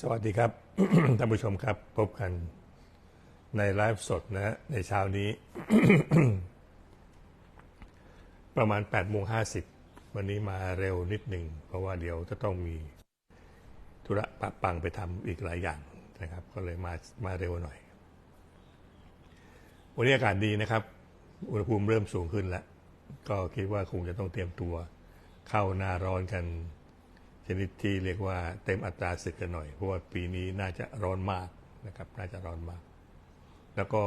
สวัสดีครับท่านผู้ชมครับ พบกันในไลฟ์สดนะฮะในเช้านี้ ประมาณ8โมง50 วันนี้มาเร็วนิดหนึ่ง เพราะว่าเดี๋ยวจะต้องมีธุระปะปังไปทำอีกหลายอย่างนะครับ ก็เลยมามาเร็วหน่อย วันนี้อากาศดีนะครับ อุณหภูมิเริ่มสูงขึ้นแล้ว ก็คิดว่าคงจะต้องเตรียมตัวเข้าหน้าร้อนกัน ชนิดที่เรียกว่าเต็มอัตราศึกกันหน่อย เพราะว่าปีนี้น่าจะร้อนมากนะครับ น่าจะร้อนมาก แล้วก็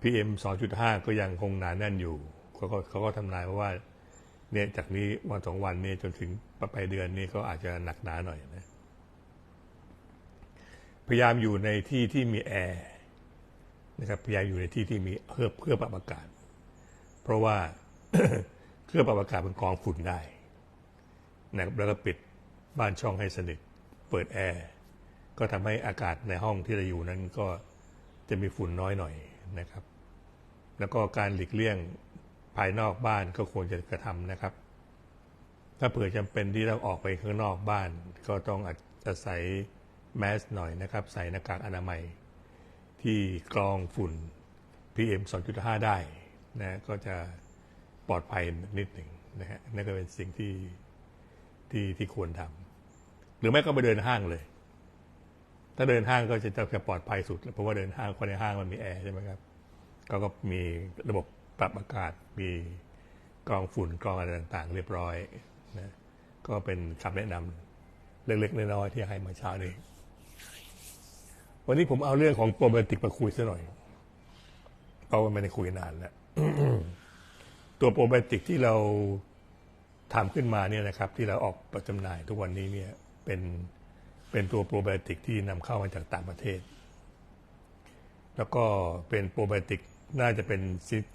PM 2.5 ก็ยังคงหนาแน่นอยู่เขาก็เขาก็ทำนายว่าเนี่ยจากนี้วันสองวันนี้จนถึงปลายเดือนนี้ก็อาจจะหนักหนาหน่อยนะพยายามอยู่ในที่ที่มีแอร์นะครับพยายามอยู่ในที่ที่มีเครื่องเครื่องปรับอากาศ เพราะว่าเครื่องปรับอากาศมันกองฝุ่นได้นะครับแล้วก็ปิด บ้านช่องให้สนิท เปิดแอร์ ก็ทำให้อากาศในห้องที่เราอยู่นั้นก็จะมีฝุ่นน้อยหน่อยนะครับ แล้วก็การหลีกเลี่ยงภายนอกบ้านก็ควรจะกระทำนะครับ ถ้าเผื่อจำเป็นที่ต้องออกไปข้างนอกบ้าน ก็ต้องอาศัยแมสหน่อยนะครับ ใส่หน้ากากอนามัย ที่กรองฝุ่น PM 2.5 ได้นะก็จะปลอดภัยนิดหนึ่งนะฮะนั่นก็เป็นสิ่งที่ที่ที่ควรทำ รือไม่ก็ไปเดินห้างเลย ถ้าเดินห้างก็จะจะปลอดภัยสุด เพราะว่าเดินห้างคนในห้างมันมีแอร์ใช่ไหมครับก็ก็มีระบบปรับอากาศมีกองฝุ่นกองอะไรต่างๆ เรียบร้อยนะก็เป็นคำแนะนำเล็กๆน้อยๆที่ให้มาเช้านี้วันนี้ผมเอาเรื่องของโปรไบโอติกมาคุยซะหน่อย เพราะว่าไม่ได้คุยนานแล้วตัวโปรไบโอติกที่เราทำขึ้นมาเนี่ยนะครับ ที่เราออกประจำหน่ายทุกวันนี้เนี่ย เป็นเป็นตัวโปรไบโอติกที่นำเข้ามาจากต่างประเทศ แล้วก็เป็นโปรไบโอติกน่าจะเป็น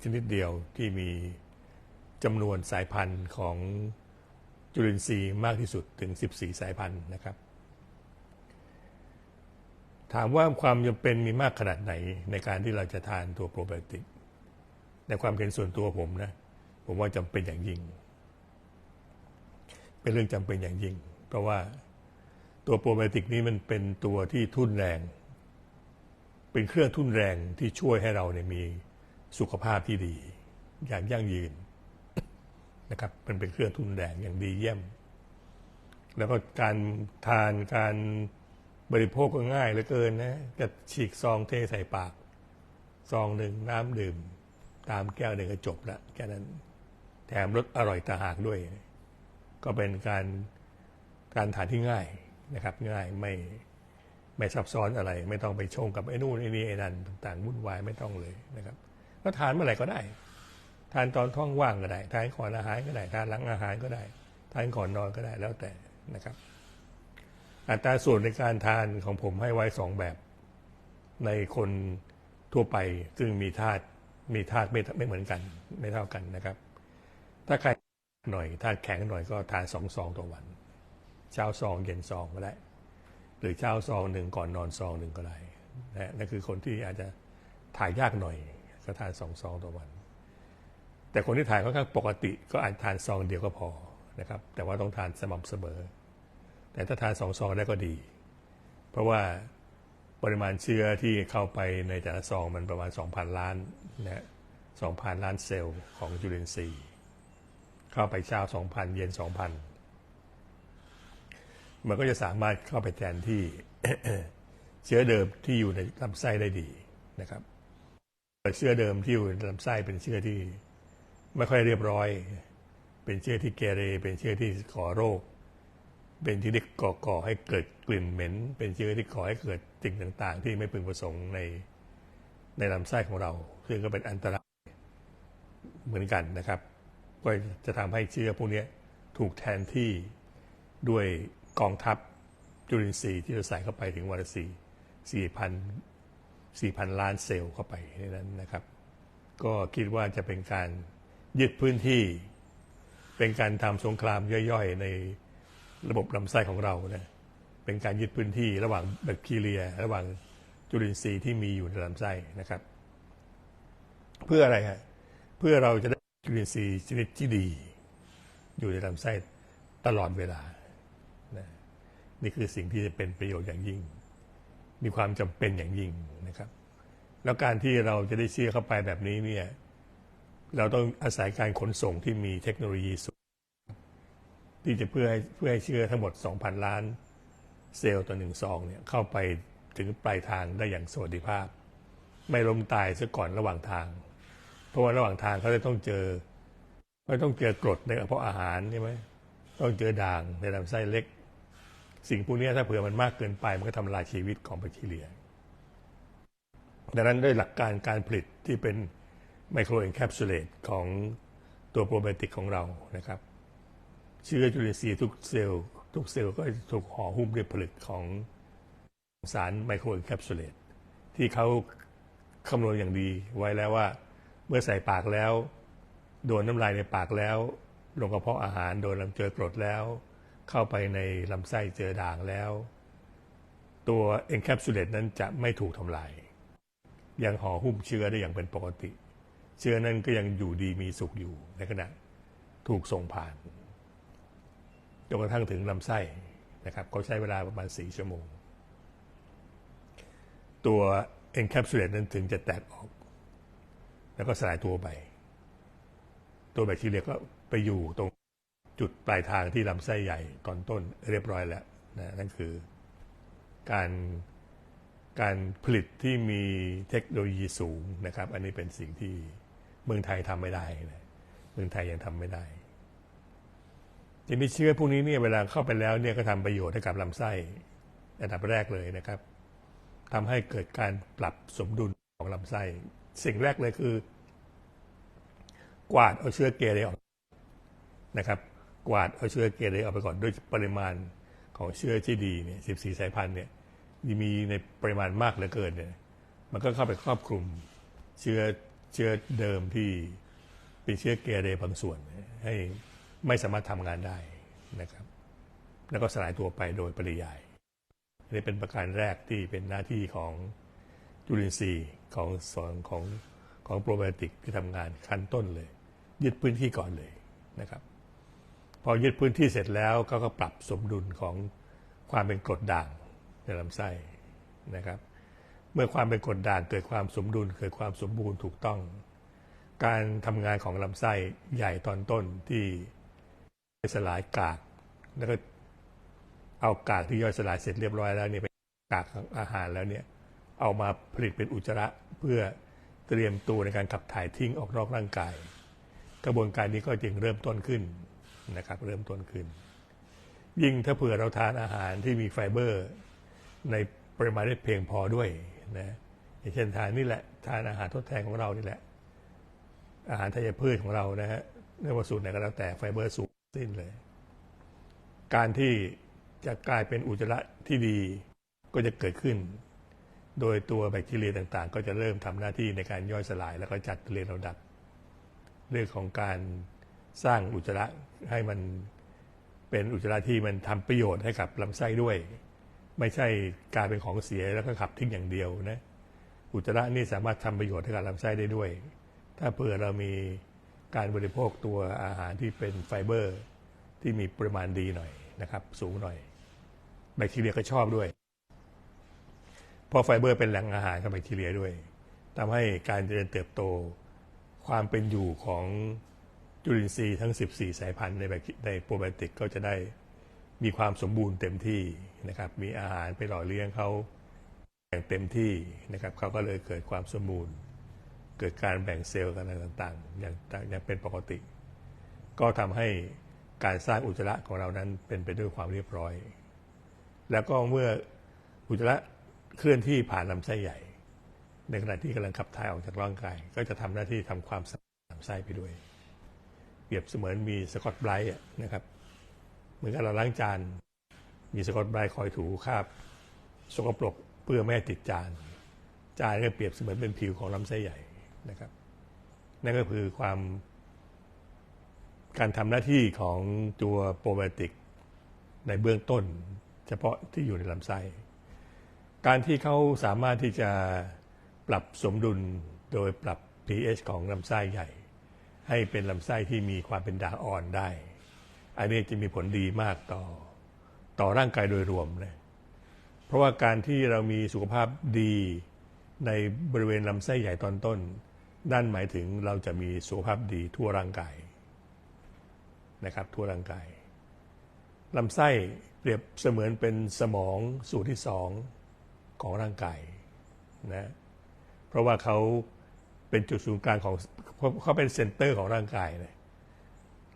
ชนิดเดียวที่มีจำนวนสายพันธุ์ของจุลินทรีย์มากที่สุดถึง 14 สายพันธุ์นะครับ ถามว่าความจำเป็นมีมากขนาดไหนในการที่เราจะทานตัวโปรไบโอติก ในความเห็นส่วนตัวผมนะ ผมว่าจำเป็นอย่างยิ่ง เป็นเรื่องจำเป็นอย่างยิ่ง เพราะว่า ตัวโปรไบโอติกนี้มันเป็นตัวที่ทุ่นแรง เป็นเครื่องทุ่นแรงที่ช่วยให้เราเนี่ยมีสุขภาพที่ดี อย่างยั่งยืนนะครับมันเป็นเครื่องทุ่นแรงอย่างดีเยี่ยม แล้วก็การทานการบริโภคก็ง่ายเหลือเกินนะก็ฉีกซองเทใส่ปากซองหนึ่งน้ำดื่ม ตามแก้วหนึ่งก็จบละแค่นั้นแถมรสอร่อยตาหากด้วย ก็เป็นการการทานที่ง่าย นะครับง่ายไม่ไม่ซับซ้อนอะไร ไม่ต้องไปชงกับไอ้นู่นไอ้นี่ไอ้นั่นต่างๆวุ่นวายไม่ต้องเลยนะครับ ก็ทานเมื่อไหร่ก็ได้ ทานตอนท้องว่างก็ได้ทานก่อนอาหารก็ได้ทานหลังอาหารก็ได้ ทานก่อนนอนก็ได้แล้วแต่นะครับ อัตราส่วนในการทานของผมให้ไว้สองแบบ ในคนทั่วไปซึ่งมีธาตุมีธาตุไม่ไม่เหมือนกัน ไม่เท่ากันนะครับ ถ้าใครหน่อยธาตุแข็งหน่อยก็ทานสองซองต่อวัน เช้าซองเย็นซองก็ได้ หรือเช้าซองหนึ่งก่อนนอนซองหนึ่งก็ได้นะนั่นคือคนที่อาจจะถ่ายยากหน่อยก็ทานสองซองต่อวัน แต่คนที่ถ่ายค่อนข้างปกติก็อาจทานซองเดียวก็พอนะครับ แต่ว่าต้องทานสม่ำเสมอ แต่ถ้าทานสองซองได้ก็ดี เพราะว่าปริมาณเชื้อที่เข้าไปในแต่ละซองมันประมาณ 2,000 ล้านนะ2,000 ล้านเซลล์ของจุลินทรีย์ เข้าไปเช้า 2,000 เย็น 2,000 มันก็จะสามารถเข้าไปแทนที่เชื้อเดิมที่อยู่ในลำไส้ได้ดีนะครับเชื้อเดิมที่อยู่ในลำไส้เป็นเชื้อที่ ไม่ค่อยเรียบร้อย เป็นเชื้อที่เกเร เป็นเชื้อที่ก่อโรค เป็นเชื้อที่ก่อก่อให้เกิดกลิ่นเหม็น เป็นเชื้อที่ก่อให้เกิดสิ่งต่าง ๆ ที่ไม่พึงประสงค์ในในลำไส้ของเรา ซึ่งก็เป็นอันตรายเหมือนกันนะครับ ก็จะทำให้เชื้อพวกนี้ถูกแทนที่ด้วย กองทัพจุลินทรีย์ที่เราใส่เข้าไปถึงวันละสี่สี่พันสี่พันล้านเซลล์เข้าไปในนั้นนะครับ ก็คิดว่าจะเป็นการยึดพื้นที่ เป็นการทำสงครามย่อยๆ ในระบบลำไส้ของเรานะเป็นการยึดพื้นที่ระหว่างแบคทีเรีย ระหว่างจุลินทรีย์ที่มีอยู่ในลำไส้นะครับ เพื่ออะไรฮะเพื่อเราจะได้จุลินทรีย์ชนิดที่ดี อยู่ในลำไส้ตลอดเวลา นี่คือสิ่งที่จะเป็นประโยชน์อย่างยิ่ง มีความจำเป็นอย่างยิ่งนะครับ แล้วการที่เราจะได้เชื่อเข้าไปแบบนี้เนี่ยเราต้องอาศัยการขนส่งที่มีเทคโนโลยีสูงที่จะเพื่อให้เพื่อให้เชื่อทั้งหมด 2,000 ล้านเซลล์ต่อหนึ่งซองเนี่ยเข้าไปถึงปลายทางได้อย่างสวัสดิภาพ ไม่ล้มตายซะก่อนระหว่างทาง เพราะว่าระหว่างทางเขาจะต้องเจอเขาต้องเจอกรดในกระเพาะอาหารใช่ไหมต้องเจอด่างในลำไส้เล็ก สิ่งพวกนี้ถ้าเผื่อมันมากเกินไปมันก็ทำลายชีวิตของแบคทีเรีย ดังนั้นด้วยหลักการการผลิตที่เป็นไมโครเอนแคปซูลเลตของตัวโปรไบโอติกของเรานะครับ เชื้อจุลินทรีย์ทุกเซลล์ทุกเซลล์ก็ถูกห่อหุ้มด้วยผลึกของสารไมโครเอนแคปซูลเลตที่เขาคำนวณอย่างดีไว้แล้วว่า เมื่อใส่ปากแล้ว โดนน้ำลายในปากแล้ว ลงกระเพาะอาหารโดนลำเจอกรดแล้ว เข้าไปในลำไส้เจอด่างแล้ว ตัวเอนแคปซูลเลตนั้นจะไม่ถูกทำลาย ยังห่อหุ้มเชื้อได้อย่างเป็นปกติ เชื้อนั้นก็ยังอยู่ดีมีสุขอยู่ในขณะถูกส่งผ่านจนกระทั่งถึงลำไส้นะครับเขาใช้เวลาประมาณ 4 ชั่วโมง ตัว encapsulate นั้นถึงจะแตกออก แล้วก็สลายตัวไป ตัวแบคทีเรียก็ไปอยู่ตรง จุดปลายทางที่ลำไส้ใหญ่ตอนต้นเรียบร้อยแล้วนะนั่นคือการการผลิตที่มีเทคโนโลยีสูงนะครับ อันนี้เป็นสิ่งที่เมืองไทยทำไม่ได้นะเมืองไทยยังทำไม่ได้ทีนี้เชื้อพวกนี้เนี่ยเวลาเข้าไปแล้วเนี่ยก็ทำประโยชน์ให้กับลำไส้อันดับแรกเลยนะครับทำให้เกิดการปรับสมดุลของลำไส้ สิ่งแรกเลยคือ กวาดเอาเชื้อเกเรออกนะครับ กวาดเอาเชื้อเกเรออกไปก่อนด้วยปริมาณของเชื้อที่ดีเนี่ย14สายพันธุ์เนี่ยมีในปริมาณมากเหลือเกินเนี่ยมันก็เข้าไปครอบคลุมเชื้อเชื้อเดิมที่เป็นเชื้อเกเรบางส่วน ให้ไม่สามารถทำงานได้นะครับ แล้วก็สลายตัวไปโดยปริยายนี่เป็นประการแรกที่เป็นหน้าที่ของจุลินทรีย์ของสอนของของโปรไบโอติกที่ทำงานขั้นต้นเลย ยึดพื้นที่ก่อนเลยนะครับ พอยึดพื้นที่เสร็จแล้วก็ก็ปรับสมดุลของความเป็นกรดด่างในลำไส้นะครับ เมื่อความเป็นกรดด่างเกิดความสมดุลเกิดความสมบูรณ์ถูกต้อง การทำงานของลำไส้ใหญ่ตอนต้นที่สลายกากแล้วก็เอากากที่ย่อยสลายเสร็จเรียบร้อยแล้วเนี่ยไปกากอาหารแล้วเนี่ยเอามาผลิตเป็นอุจจาระเพื่อเตรียมตัวในการขับถ่ายทิ้งออกนอกร่างกาย กระบวนการนี้ก็จึงเริ่มต้นขึ้น นะครับ เริ่มต้นขึ้น ยิ่งถ้าเผื่อเราทานอาหารที่มีไฟเบอร์ ในปริมาณที่เพียงพอด้วยนะอย่างเช่นทานนี่แหละทานอาหารทดแทนของเรานี่แหละ อาหารธัญพืชของเรานะฮะไม่ว่าสูตรไหนก็แล้วแต่ไฟเบอร์สูงสิ้นเลย การที่จะกลายเป็นอุจจาระที่ดีก็จะเกิดขึ้น โดยตัวแบคทีเรียต่างๆ ก็จะเริ่มทำหน้าที่ในการย่อยสลาย แล้วก็จัดเรียงลำดับ เรื่องของการสร้างอุจจาระ ให้มันเป็นอุจจาระที่มันทำประโยชน์ให้กับลำไส้ด้วย ไม่ใช่กลายเป็นของเสียแล้วก็ขับทิ้งอย่างเดียวนะอุจจาระนี่สามารถทำประโยชน์ให้กับลำไส้ได้ด้วย ถ้าเผื่อเรามีการบริโภคตัวอาหารที่เป็นไฟเบอร์ ที่มีปริมาณดีหน่อยนะครับ สูงหน่อย แบคทีเรียก็ชอบด้วย เพราะไฟเบอร์เป็นแหล่งอาหารของแบคทีเรียด้วยทำให้การเจริญเติบโตความเป็นอยู่ของ จุลินทรีย์ทั้ง 14 สายพันธุ์ในในโปรไบโอติกก็จะได้มีความสมบูรณ์เต็มที่นะครับ มีอาหารไปหล่อเลี้ยงเขาอย่างเต็มที่นะครับเขาก็เลยเกิดความสมบูรณ์ เกิดการแบ่งเซลล์กันต่างๆอย่างอย่างเป็นปกติ ก็ทำให้การสร้างอุจจาระของเรานั้นเป็นไปด้วยความเรียบร้อย แล้วก็เมื่ออุจจาระเคลื่อนที่ผ่านลำไส้ใหญ่ ในขณะที่กำลังขับถ่ายออกจากร่างกาย ก็จะทำหน้าที่ทำความสะอาดลำไส้ไปด้วย เปรียบเสมือนมีสกอตไบรท์นะครับ เหมือนกับเราล้างจาน มีสกอตไบรท์คอยถูคราบสกปรกเพื่อไม่ให้ติดจาน จานก็เปรียบเสมือนเป็นผิวของลำไส้ใหญ่นะครับ นั่นก็คือความ การทำหน้าที่ของตัวโปรไบโอติกในเบื้องต้น เฉพาะที่อยู่ในลำไส้ การที่เขาสามารถที่จะปรับสมดุลโดยปรับ pH ของลำไส้ใหญ่ ให้เป็นลำไส้ที่มีความเป็นด่างอ่อนได้ อันนี้จะมีผลดีมากต่อต่อร่างกายโดยรวมนะเพราะว่าการที่เรามีสุขภาพดีในบริเวณลำไส้ใหญ่ตอนต้น นั่นหมายถึงเราจะมีสุขภาพดีทั่วร่างกายนะครับทั่วร่างกายลำไส้เปรียบเสมือนเป็นสมองส่วนที่สองของร่างกายนะเพราะว่าเขาเป็นจุดศูนย์กลางของ เขาเป็นเซ็นเตอร์ของร่างกายเลย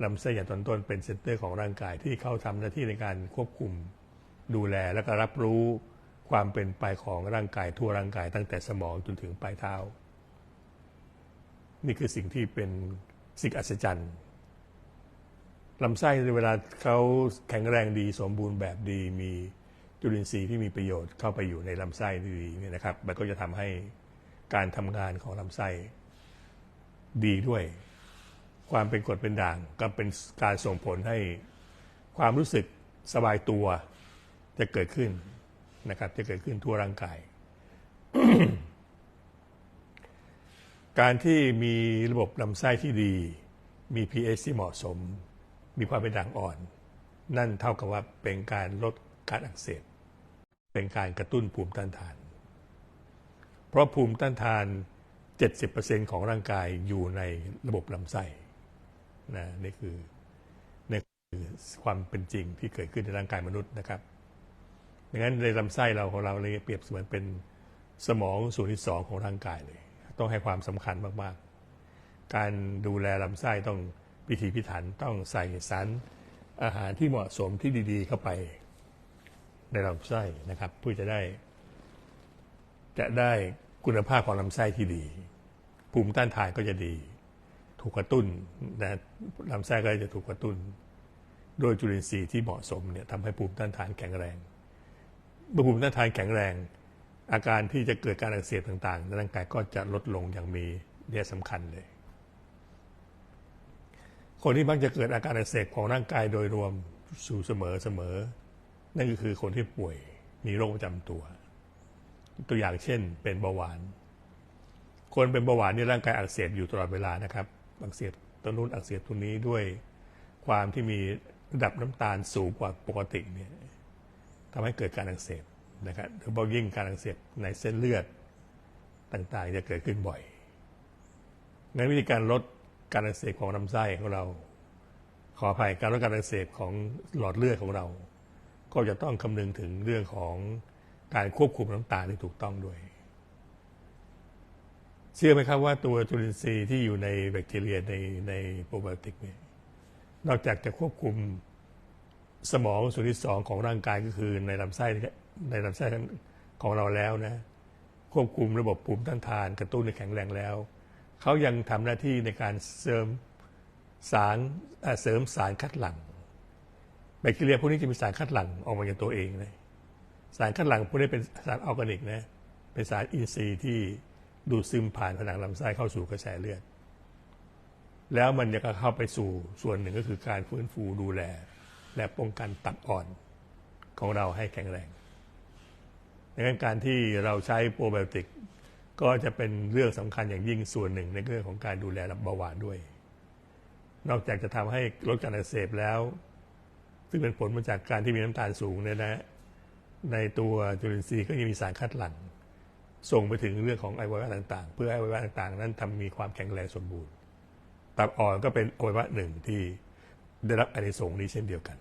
ลำไส้ใหญ่ตอนต้นเป็นเซ็นเตอร์ของร่างกายที่เขาทำหน้าที่ในการควบคุมดูแลและก็รับรู้ความเป็นไปของร่างกายทั่วร่างกายตั้งแต่สมองจนถึงปลายเท้า นี่คือสิ่งที่เป็นสิ่งอัศจรรย์ลำไส้ในเวลาเขาแข็งแรงดีสมบูรณ์แบบดี มีจุลินทรีย์ที่มีประโยชน์เข้าไปอยู่ในลำไส้ดีเนี่ยนะครับ มันก็จะทำให้การทำงานของลำไส้ ดีด้วย ความเป็นกรดเป็นด่างก็เป็นการส่งผลให้ความรู้สึกสบายตัวจะเกิดขึ้นนะครับ จะเกิดขึ้นทั่วร่างกาย การที่มีระบบลำไส้ที่ดี มี pH ที่เหมาะสม มีความเป็นด่างอ่อน นั่นเท่ากับว่าเป็นการลดการอักเสบเป็นการกระตุ้นภูมิต้านทาน เพราะภูมิต้านทาน 70%ของร่างกายอยู่ในระบบลำไส้นะนี่คือนี่คือความเป็นจริงที่เกิดขึ้นในร่างกายมนุษย์นะครับดังนั้นในลำไส้เราของเราเลยเปรียบเสมือนเป็นสมองส่วนที่สองของร่างกายเลย ต้องให้ความสำคัญมากๆ การดูแลลำไส้ต้องพิถีพิถันต้องใส่สารอาหารที่เหมาะสมที่ดี ๆ เข้าไปในลำไส้นะครับเพื่อจะได้ จะได้ คุณภาพของลำไส้ที่ดี ภูมิต้านทานก็จะดี ถูกกระตุ้นนะลำไส้ก็จะถูกกระตุ้น โดยจุลินทรีย์ที่เหมาะสมเนี่ยทำให้ภูมิต้านทานแข็งแรงเมื่อภูมิต้านทานแข็งแรง อาการที่จะเกิดการอักเสบต่างๆในร่างกายก็จะลดลงอย่างมีนัยสำคัญเลย คนที่มักจะเกิดอาการอักเสบของร่างกายโดยรวมสู่เสมอเสมอนั่นก็คือคนที่ป่วยมีโรคประจำตัว ตัวอย่างเช่น เป็นเบาหวาน คนเป็นเบาหวานนี่ร่างกายอักเสบอยู่ตลอดเวลานะครับ อักเสบตัวนู้นอักเสบตัวนี้ด้วยความที่มีระดับน้ำตาลสูงกว่าปกติเนี่ยทำให้เกิดการอักเสบนะครับโดยเฉพาะยิ่งการอักเสบในเส้นเลือดต่างๆ จะเกิดขึ้นบ่อยงั้นวิธีการลดการอักเสบของลำไส้ของเรา ขออภัยการลดการอักเสบของหลอดเลือดของเรา ก็จะต้องคำนึงถึงเรื่องของ การควบคุมน้ำตาลที่ถูกต้องด้วย เชื่อไหมครับว่าตัวจุลินทรีย์ที่อยู่ในแบคทีเรียในในโปรไบโอติกเนี่ยนอกจากจะควบคุมสมองส่วนที่สองของร่างกายก็คือในลำไส้ในลำไส้ของเราแล้วนะ ควบคุมระบบภูมิต้านทานกระตุ้นให้แข็งแรงแล้ว เขายังทำหน้าที่ในการเสริมสารเสริมสารคัดหลั่งแบคทีเรียพวกนี้จะมีสารคัดหลั่งออกมาจากตัวเองเลย สารคัดหลั่งพวกนี้เป็นสารออร์แกนิกนะเป็นสารอินทรีย์ที่ดูดซึมผ่านผนังลำไส้เข้าสู่กระแสเลือด แล้วมันจะเข้าไปสู่ส่วนหนึ่งก็คือการฟื้นฟูดูแล และป้องกันตับอ่อนของเราให้แข็งแรงดังนั้นการที่เราใช้โปรไบโอติกก็จะเป็นเรื่องสำคัญอย่างยิ่งส่วนหนึ่งในเรื่องของการดูแลเบาหวานด้วย นอกจากจะทำให้ลดการอักเสบแล้ว ซึ่งเป็นผลมาจากการที่มีน้ำตาลสูงเนี่ยนะ ในตัวจุลินทรีย์ก็ยังมีสารคัดหลั่งส่งไปถึงเรื่องของอวัยวะต่างๆ เพื่อให้อวัยวะต่างๆ นั้นทำมีความแข็งแรงสมบูรณ์ ตับอ่อนก็เป็นอวัยวะหนึ่งที่ได้รับอานิสงส์นี้เช่นเดียวกัน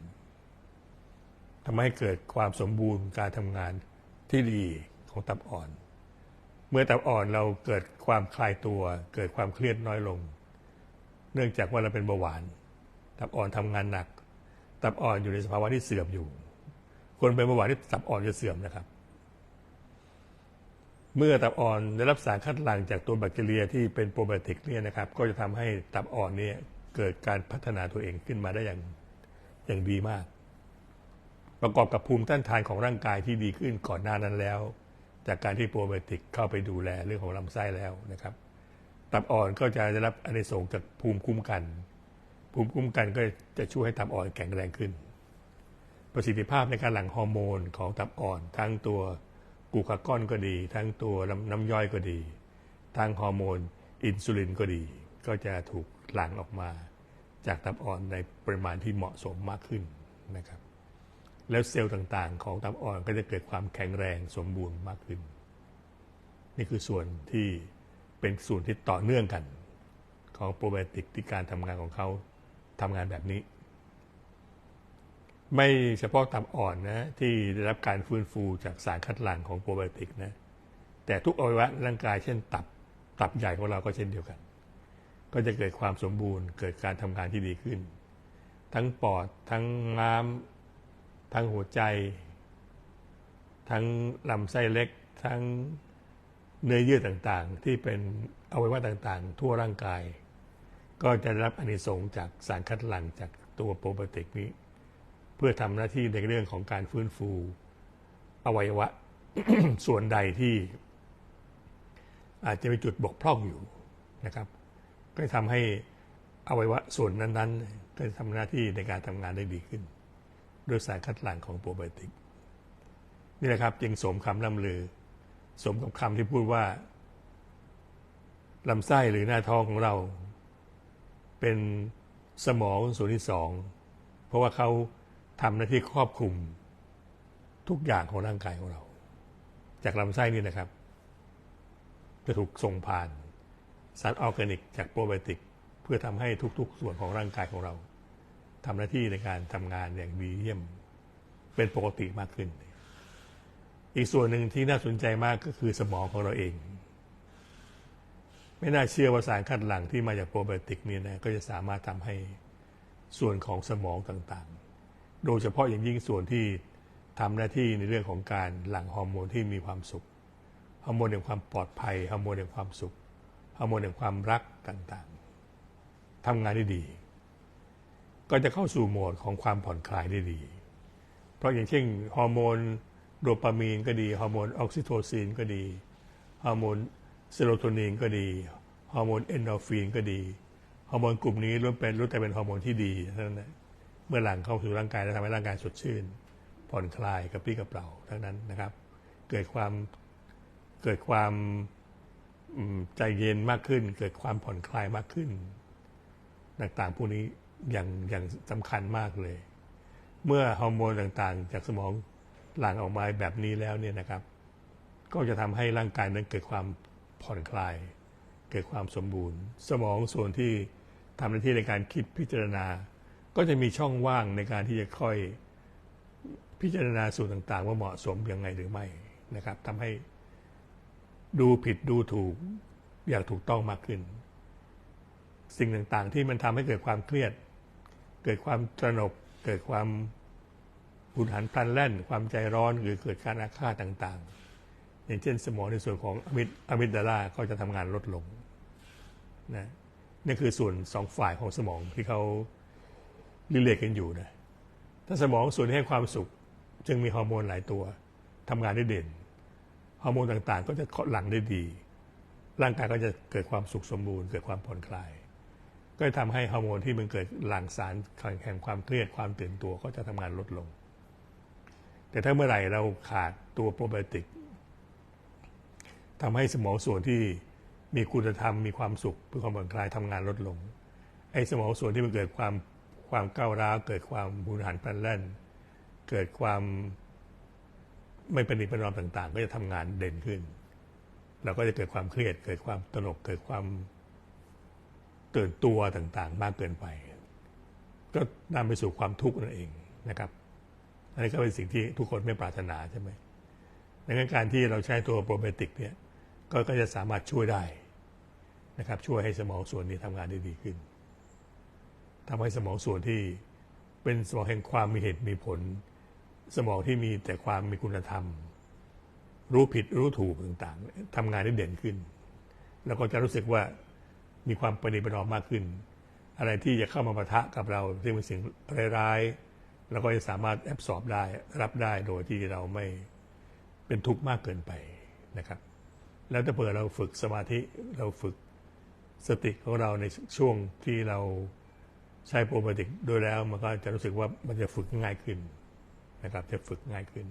ทำให้เกิดความสมบูรณ์การทำงานที่ดีของตับอ่อน เมื่อตับอ่อนเราเกิดความคลายตัว เกิดความเครียดน้อยลง เนื่องจากว่าเราเป็นเบาหวาน ตับอ่อนทำงานหนัก ตับอ่อนอยู่ในสภาวะที่เสื่อมอยู่ คนเป็นเบาหวานที่ตับอ่อนจะเสื่อมนะครับ เมื่อตับอ่อนได้รับสารคัดหลั่งจากตัวแบคทีเรียที่เป็นโปรไบโอติกเนี่ยนะครับ ก็จะทำให้ตับอ่อนเนี่ยเกิดการพัฒนาตัวเองขึ้นมาได้อย่างอย่างดีมาก ประกอบกับภูมิต้านทานของร่างกายที่ดีขึ้นก่อนหน้านั้นแล้ว จากการที่โปรไบโอติกเข้าไปดูแลเรื่องของลำไส้แล้วนะครับ ตับอ่อนก็จะได้รับอนิสงส์จากภูมิคุ้มกัน ภูมิคุ้มกันก็จะช่วยให้ตับอ่อนแข็งแรงขึ้น ประสิทธิภาพในการหลั่งฮอร์โมนของตับอ่อน ทั้งตัวกูคาก้อนก็ดี ทั้งตัวน้ำย่อยก็ดี ทั้งฮอร์โมนอินซูลินก็ดี ก็จะถูกหลั่งออกมา จากตับอ่อนในปริมาณที่เหมาะสมมากขึ้นนะครับ แล้วเซลล์ต่างๆ ของตับอ่อนก็จะเกิดความแข็งแรงสมบูรณ์มากขึ้น นี่คือส่วนที่เป็นส่วนที่ต่อเนื่องกัน ของโปรไบโอติกที่การทำงานของเขาทำงานแบบนี้ ไม่เฉพาะตับอ่อนนะที่ได้รับการฟื้นฟูจากสารคัดหลั่งของโปรไบโอติกนะแต่ทุกอวัยวะร่างกายเช่นตับตับใหญ่ของเราก็เช่นเดียวกัน ก็จะเกิดความสมบูรณ์ เกิดการทำงานที่ดีขึ้น ทั้งปอดทั้งม้าม ทั้งหัวใจ ทั้งลำไส้เล็ก ทั้งเนื้อเยื่อต่างๆ ที่เป็นอวัยวะต่างๆ ทั่วร่างกาย ก็จะได้รับอนิสงส์จากสารคัดหลั่งจากตัวโปรไบโอติกนี้ พื่อทำหน้าที่ในเรื่องของการฟื้นฟู อวัยวะ ส่วนใดที่ อาจจะมีจุดบกพร่องอยู่นะครับ ก็ทำให้อวัยวะส่วนนั้นๆ ก็จะทำหน้าที่ในการทำงานได้ดีขึ้นด้วยสารคัดหลั่งของโปรไบโอติก นี่แหละครับจึงสมคำล่ำลือ สมกับคำที่พูดว่าลำไส้หรือหน้าท้องของเรา เป็นสมองส่วนที่สอง เพราะว่าเขา ทำหน้าที่ครอบคลุมทุกอย่างของร่างกายของเรา จากลำไส้นี่นะครับ จะถูกส่งผ่านสารออร์แกนิก จากโปรไบโอติก เพื่อทำให้ทุกๆ ส่วนของร่างกายของเราทำหน้าที่ในการทำงานอย่างดีเยี่ยมเป็นปกติมากขึ้น อีกส่วนหนึ่งที่น่าสนใจมากก็คือสมองของเราเอง ไม่น่าเชื่อว่าสารคัดหลั่งที่มาจากโปรไบโอติกนี่นะก็จะสามารถทำให้ส่วนของสมองต่างๆ โดยเฉพาะอย่างยิ่งส่วนที่ทำหน้าที่ในเรื่องของการหลั่งฮอร์โมนที่มีความสุขฮอร์โมนแห่งความปลอดภัยฮอร์โมนแห่งความสุขฮอร์โมนแห่งความรักต่างๆทำงานได้ดี ก็จะเข้าสู่โหมดของความผ่อนคลายได้ดี เพราะอย่างเช่นฮอร์โมนโดปามีนก็ดีฮอร์โมนออกซิโทซินก็ดีฮอร์โมนเซโรโทนินก็ดีฮอร์โมนเอนโดรฟินก็ดีฮอร์โมนกลุ่มนี้ล้วนเป็นล้วนแต่เป็นฮอร์โมนที่ดีเท่านั้น เมื่อหลั่งเข้าสู่ร่างกายแล้วทำให้ร่างกายสดชื่น ผ่อนคลายกระปรี้กระเปร่าทั้งนั้นนะครับ เกิดความเกิดความใจเย็นมากขึ้น เกิดความผ่อนคลายมากขึ้น ต่างๆพวกนี้อย่างอย่างสำคัญมากเลย เมื่อฮอร์โมนต่างๆ จากสมองหลั่งออกมาแบบนี้แล้วเนี่ยนะครับ ก็จะทำให้ร่างกายนั้นเกิดความผ่อนคลาย เกิดความสมบูรณ์ สมองส่วนที่ทำหน้าที่ในการคิดพิจารณา ก็จะมีช่องว่างในการที่จะค่อยพิจารณาส่วนต่างๆ ว่าเหมาะสมยังไงหรือไม่นะครับทำให้ดูผิดดูถูกอย่างถูกต้องมากขึ้น สิ่งต่างๆ ที่มันทำให้เกิดความเครียด เกิดความตระหนก เกิดความหุนหันพลันแล่น ความใจร้อนหรือเกิดการอาฆาตต่างๆ อย่างเช่นสมองในส่วนของอะมิดอะมิดดาลาก็จะทำงานลดลงนะนี่คือส่วนสองฝ่ายของสมองที่เขา ลิเลกกันอยู่นะถ้าสมองส่วนที่ให้ความสุข จึงมีฮอร์โมนหลายตัวทำงานได้เด่น ฮอร์โมนต่างๆ ก็จะหลั่งได้ดี ร่างกายก็จะเกิดความสุขสมบูรณ์เกิดความผ่อนคลาย ก็จะทำให้ฮอร์โมนที่มันเกิดหลั่งสารแห่งความเครียดความตื่นตัวก็จะทำงานลดลง แต่ถ้าเมื่อไหร่เราขาดตัวโปรไบโอติกทำให้สมองส่วนที่มีคุณธรรมมีความสุขเพื่อความผ่อนคลายทำงานลดลงไอ้สมองส่วนที่มันเกิดความ ความก้าวร้าวเกิดความบุญหันพลันแล่น เกิดความไม่เป็นอิปนอมต่าง ๆ ก็จะทำงานเด่นขึ้น เราก็จะเกิดความเครียด เกิดความตระหนก เกิดความตื่นตัวต่างๆ มากเกินไป ก็นำไปสู่ความทุกข์นั่นเองนะครับอันนี้ก็เป็นสิ่งที่ทุกคนไม่ปรารถนาใช่ไหมดังนั้นการที่เราใช้ตัวโปรไบโติกเนี่ยกก็จะสามารถช่วยได้นะครับช่วยให้สมองส่วนนี้ทำงานได้ดีขึ้น ทำให้สมองส่วนที่เป็นสมองแห่งความมีเหตุมีผล สมองที่มีแต่ความมีคุณธรรม รู้ผิดรู้ถูกต่างๆทำงานได้เด่นขึ้น แล้วก็จะรู้สึกว่ามีความปฏิบัติมากขึ้น อะไรที่จะเข้ามาปะทะกับเราที่เป็นสิ่งร้ายๆเราก็จะสามารถแอบสอบได้รับได้โดยที่เราไม่เป็นทุกข์มากเกินไปนะครับ แล้วถ้าเผื่อเราฝึกสมาธิเราฝึกสติของเราในช่วงที่เรา ใช้โปรไบโอติกโดยแล้วมันก็จะรู้สึกว่ามันจะฝึกง่ายขึ้นนะครับจะฝึกง่ายขึ้น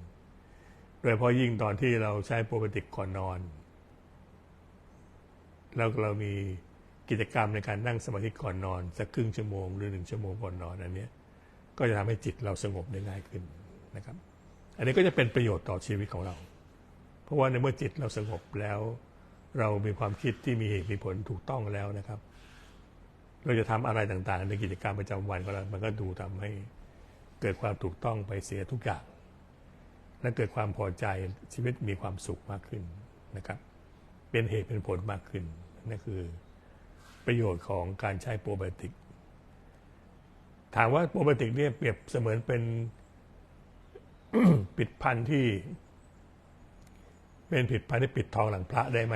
โดยเฉพาะยิ่งตอนที่เราใช้โปรไบโอติกก่อนนอน แล้วเรามีกิจกรรมในการนั่งสมาธิก่อนนอน สักครึ่งชั่วโมงหรือหนึ่งชั่วโมงก่อนนอนอันนี้ก็จะทำให้จิตเราสงบได้ง่ายขึ้นนะครับ อันนี้ก็จะเป็นประโยชน์ต่อชีวิตของเรา เพราะว่าในเมื่อจิตเราสงบแล้ว เรามีความคิดที่มีเหตุมีผลถูกต้องแล้วนะครับ เราจะทำอะไรต่างๆ ในกิจกรรมประจำวันของเรามันก็ดูทำให้เกิดความถูกต้องไปเสียทุกอย่าง และเกิดความพอใจชีวิตมีความสุขมากขึ้นนะครับ เป็นเหตุเป็นผลมากขึ้นนั่นคือประโยชน์ของการใช้โปรไบโอติก ถามว่าโปรไบโอติกเนี่ยเปรียบเสมือนเป็นปิดพันที่ เป็นผิดพันที่ปิดทองหลังพระได้ไหม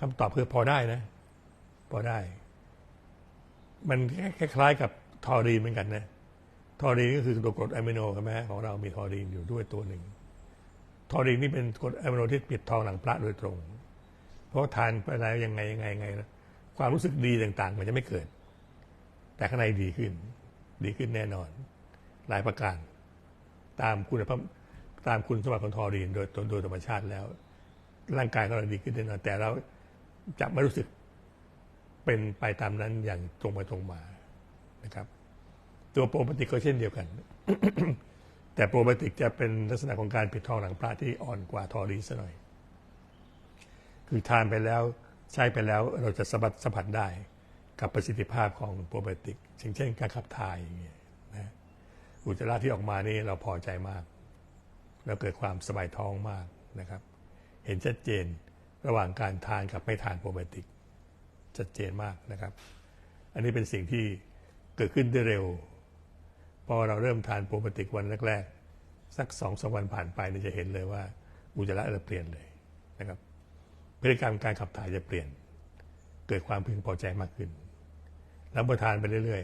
คำตอบคือพอได้นะ พอได้ มันคล้ายๆกับทอรีนเหมือนกันนะทอรีนก็คือตัวกรดอะมิโนใช่ไหมของเรามีทอรีนอยู่ด้วยตัวหนึ่งทอรีนนี่เป็นกรดอะมิโนที่ปิดทองหลังพระโดยตรง เพราะทานไปแล้วยังไงยังไงยังไงนะความรู้สึกดีต่างๆ มันจะไม่เกิด แต่ข้างในดีขึ้น ดีขึ้นแน่นอน หลายประการ ตามคุณภาพตามคุณสมบัติของทอรีนโดยโดยธรรมชาติแล้ว ร่างกายของเราดีขึ้นแน่นอนแต่เราจะไม่รู้สึก เป็นไปตามนั้นอย่างตรงไปตรงมานะครับ ตัวโปรไบโอติกก็เช่นเดียวกัน แต่โปรไบโอติกจะเป็นลักษณะของการปิดทองหลังพระที่อ่อนกว่าทอรีซะหน่อย คือทานไปแล้วใช้ไปแล้วเราจะสัมผัสสัมผัสได้กับประสิทธิภาพของโปรไบโติกเช่นเช่น การขับถ่ายอย่างเงี้ยนะอุจจาระที่ออกมานี่เราพอใจมาก แล้วเกิดความสบายท้องมากนะครับ เห็นชัดเจนระหว่างการทานกับไม่ทานโปรไบโติก ชัดเจนมากนะครับ อันนี้เป็นสิ่งที่เกิดขึ้นได้เร็วพอเราเริ่มทานโปรไบติกวันแรกๆ สักสองสวันผ่านไปนี่จะเห็นเลยว่าอุจจาระเราเปลี่ยนเลยนะครับพฤติกรรมการขับถ่ายจะเปลี่ยน เกิดความพึงพอใจมากขึ้น รับประทานไปเรื่อย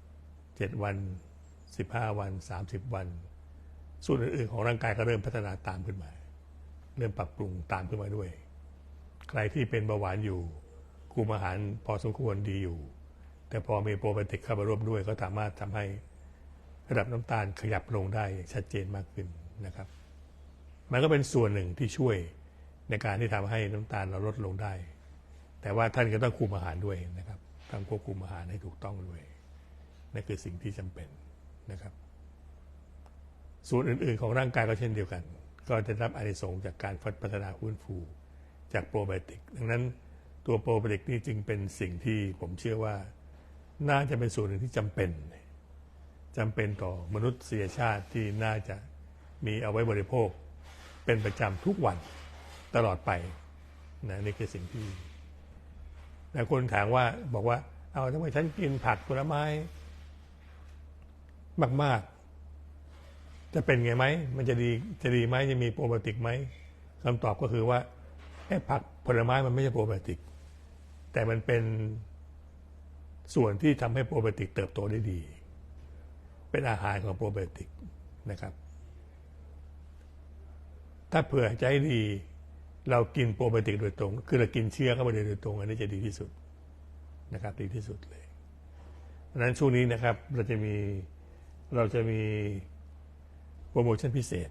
ๆเจ็ดวันสิบห้าวันสามสิบวัน ส่วนอื่นๆของร่างกายก็เริ่มพัฒนาตามขึ้นมา เริ่มปรับปรุงตามขึ้นมาด้วย ใครที่เป็นเบาหวานอยู่ คุมอาหารพอสมควรดีอยู่ แต่พอมีโปรไบโอติกเข้ามาร่วมด้วย ก็สามารถทำให้ระดับน้ำตาลขยับลงได้อย่างชัดเจนมากขึ้นนะครับ มันก็เป็นส่วนหนึ่งที่ช่วยในการที่ทำให้น้ำตาลเราลดลงได้ แต่ว่าท่านก็ต้องคุมอาหารด้วยนะครับต้องควบคุมอาหารให้ถูกต้องด้วยนั่นคือสิ่งที่จำเป็นนะครับ ส่วนอื่น ๆ ของร่างกายก็เช่นเดียวกัน ก็จะรับอานิสงส์จากการพัฒนาฟื้นฟู จากโปรไบโอติก ดังนั้น ตัวโปรไบโอติกนี่จึงเป็นสิ่งที่ผมเชื่อว่าน่าจะเป็นส่วนหนึ่งที่จำเป็นจำเป็นต่อมนุษยชาติที่น่าจะมีเอาไว้บริโภค เป็นประจำทุกวันตลอดไปนะนี่คือสิ่งที่แต่คนถามว่าบอกว่า เอาทำไมฉันกินผักผลไม้ มาก ๆ จะเป็นไงไหมมันจะดีจะดีไหมจะมีโปรไบโอติกไหมคำตอบก็คือว่าไอ้ผักผลไม้มันไม่ใช่โปรไบโอติก แต่มันเป็นส่วนที่ทำให้โปรไบโอติกเติบโตได้ดี เป็นอาหารของโปรไบโอติกนะครับ ถ้าเผื่อใจดี เรากินโปรไบโอติกโดยตรง คือเรากินเชื้อเข้าไปโดยตรง อันนี้จะดีที่สุดนะครับ ดีที่สุดเลยดังนั้นช่วงนี้นะครับเราจะมีเราจะมีโปรโมชั่นพิเศษ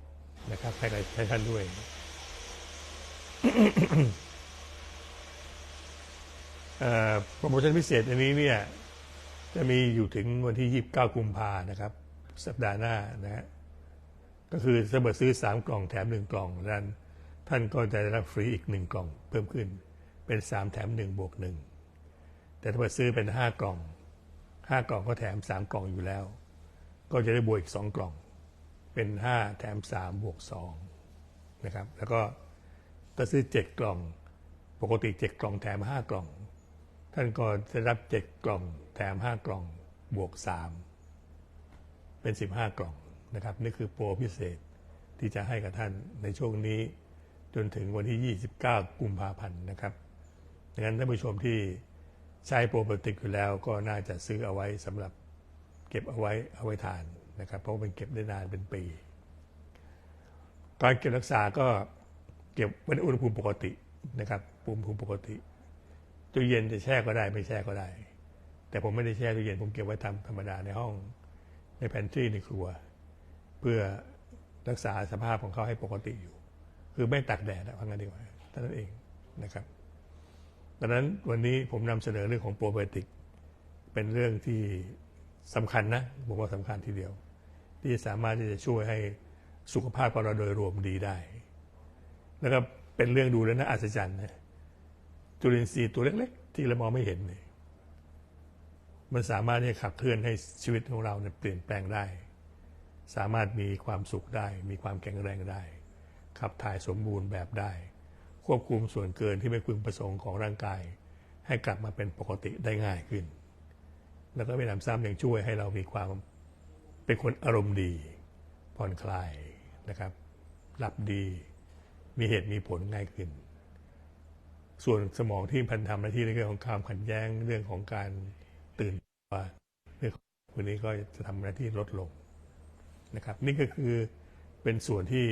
นะครับให้ให้ท่านด้วย โปรโมชั่นพิเศษอันนี้เนี่ยจะมีอยู่ถึงวันที่ 29 กุมภานะครับ สัปดาห์หน้านะฮะก็คือถ้าเกิดซื้อ 3 กล่องแถม 1 กล่องนั้น ท่านก็จะได้รับฟรีอีก 1 กล่องเพิ่มขึ้นเป็น 3 แถม 1 บวก 1 แต่ถ้าเกิดซื้อเป็น 5 กล่อง 5 กล่องก็แถม 3 กล่องอยู่แล้ว ก็จะได้บวกอีก 2 กล่อง เป็น 5 แถม 3 บวก 2 นะครับ แล้วก็ถ้าซื้อ 7 กล่อง ปกติ 7 กล่องแถม 5 กล่อง ท่านก็จะรับ7กล่องแถม5กล่องบวก3เป็น15กล่องนะครับ นี่คือโปรพิเศษที่จะให้กับท่านในช่วงนี้จนถึงวันที่ 29 กุมภาพันธ์นะครับดังนั้นท่านผู้ชมที่ใช้โปรไบโอติกอยู่แล้วก็น่าจะซื้อเอาไว้สำหรับเก็บเอาไว้เอาไว้ทานนะครับ เพราะมันเก็บได้นานเป็นปี การเก็บรักษาก็เก็บไว้ในอุณหภูมิปกตินะครับอุณหภูมิปกติ ตู้เย็นจะแช่ก็ได้ไม่แช่ก็ได้ แต่ผมไม่ได้แช่ตู้เย็นผมเก็บไว้ทำธรรมดาในห้อง ในแพนทรีในครัว เพื่อรักษาสภาพของเขาให้ปกติอยู่ คือไม่ตักแดดพังกันดีกว่าเท่านั้นเองนะครับดังนั้นวันนี้ผมนำเสนอเรื่องของโปรไบโอติก เป็นเรื่องที่สำคัญนะผมว่าสำคัญทีเดียว ที่สามารถที่จะช่วยให้สุขภาพของเราโดยรวมดีได้ แล้วก็เป็นเรื่องดูแล้วนะอัศจรรย์นะ จุลินทรีย์ตัวเล็กๆ ที่เรามองไม่เห็นเนี่ยมันสามารถที่จะขับเคลื่อนให้ชีวิตของเราเนี่ยเปลี่ยนแปลงได้ สามารถมีความสุขได้ มีความแข็งแรงได้ ขับถ่ายสมบูรณ์แบบได้ ควบคุมส่วนเกินที่ไม่พึงประสงค์ของร่างกาย ให้กลับมาเป็นปกติได้ง่ายขึ้น แล้วก็ไม่นำซ้ำยังช่วยให้เรามีความเป็นคนอารมณ์ดี ผ่อนคลายนะครับ หลับดี มีเหตุมีผลง่ายขึ้น ส่วนสมองที่พันธทำหน้าที่ในเรื่องของความขัดแย้งเรื่องของการตื่นตัวเรื่องของวันนี้ก็จะทำหน้าที่ลดลงนะครับ นี่ก็คือเป็นส่วนที่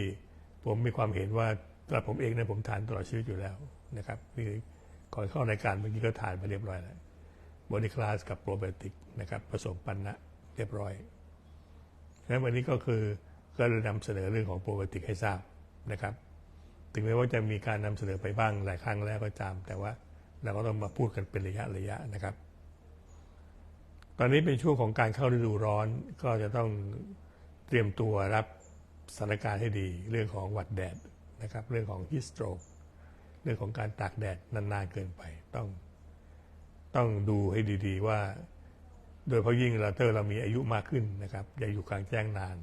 ผมมีความเห็นว่าสำหรับผมเองเนะผมทานตลอดชีวิตอยู่แล้วนะครับนี่ก่อนเข้ารายการเมื่อกี้ก็ทานมาเรียบร้อยแล้วบอดี้คลาสกับโปรไบโอติกนะครับผสมปันนะเรียบร้อยงั้นวันนี้ก็คือก็เลยนำเสนอเรื่องของโปรไบโอติกให้ทราบนะครับ ถึงแม้ว่าจะมีการนำเสนอไปบ้างหลายครั้งแล้วก็ตาม แต่ว่าเราก็ต้องมาพูดกันเป็นระยะระยะนะครับ ตอนนี้เป็นช่วงของการเข้าฤดูร้อนก็จะต้องเตรียมตัวรับสถานการณ์ให้ดี เรื่องของหวัดแดดนะครับ เรื่องของฮิสโตรกเรื่องของการตากแดดนานๆเกินไปต้องต้องดูให้ดีๆว่า โดยเพราะยิ่งเราเตอร์เรามีอายุมากขึ้นนะครับอย่าอยู่กลางแจ้งนาน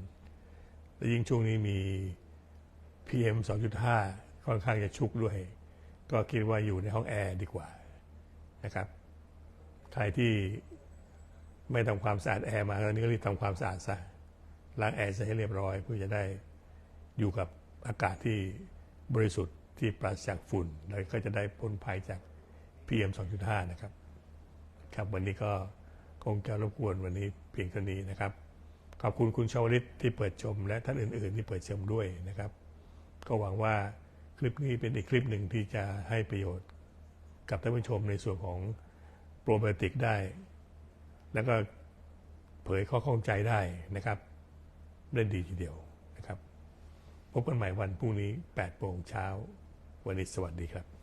และยิ่งช่วงนี้มี PM 2.5 ค่อนข้างจะชุกด้วย ก็คิดว่าอยู่ในห้องแอร์ดีกว่านะครับ ใครที่ไม่ทำความสะอาดแอร์มาตอนนี้ก็รีบทำความสะอาดซะล้างแอร์ซะให้เรียบร้อย เพื่อจะได้อยู่กับอากาศที่บริสุทธิ์ที่ปราศจากฝุ่น แล้วก็จะได้พ้นภัยจาก PM 2.5 นะครับ ครับวันนี้ก็คงจะรบกวนวันนี้เพียงเท่านี้นะครับ ขอบคุณคุณชาวลิตที่เปิดชมและท่านอื่น ๆ ที่เปิดชมด้วยนะครับ ก็หวังว่าคลิปนี้เป็นอีกคลิปหนึ่งที่จะให้ประโยชน์ กับท่านผู้ชมในส่วนของโปรไบโอติกได้ แล้วก็เผยข้อข้องใจได้นะครับได้ดีทีเดียวนะครับ พบกันใหม่วันพรุ่งนี้8โมงเช้า วันนี้สวัสดีครับ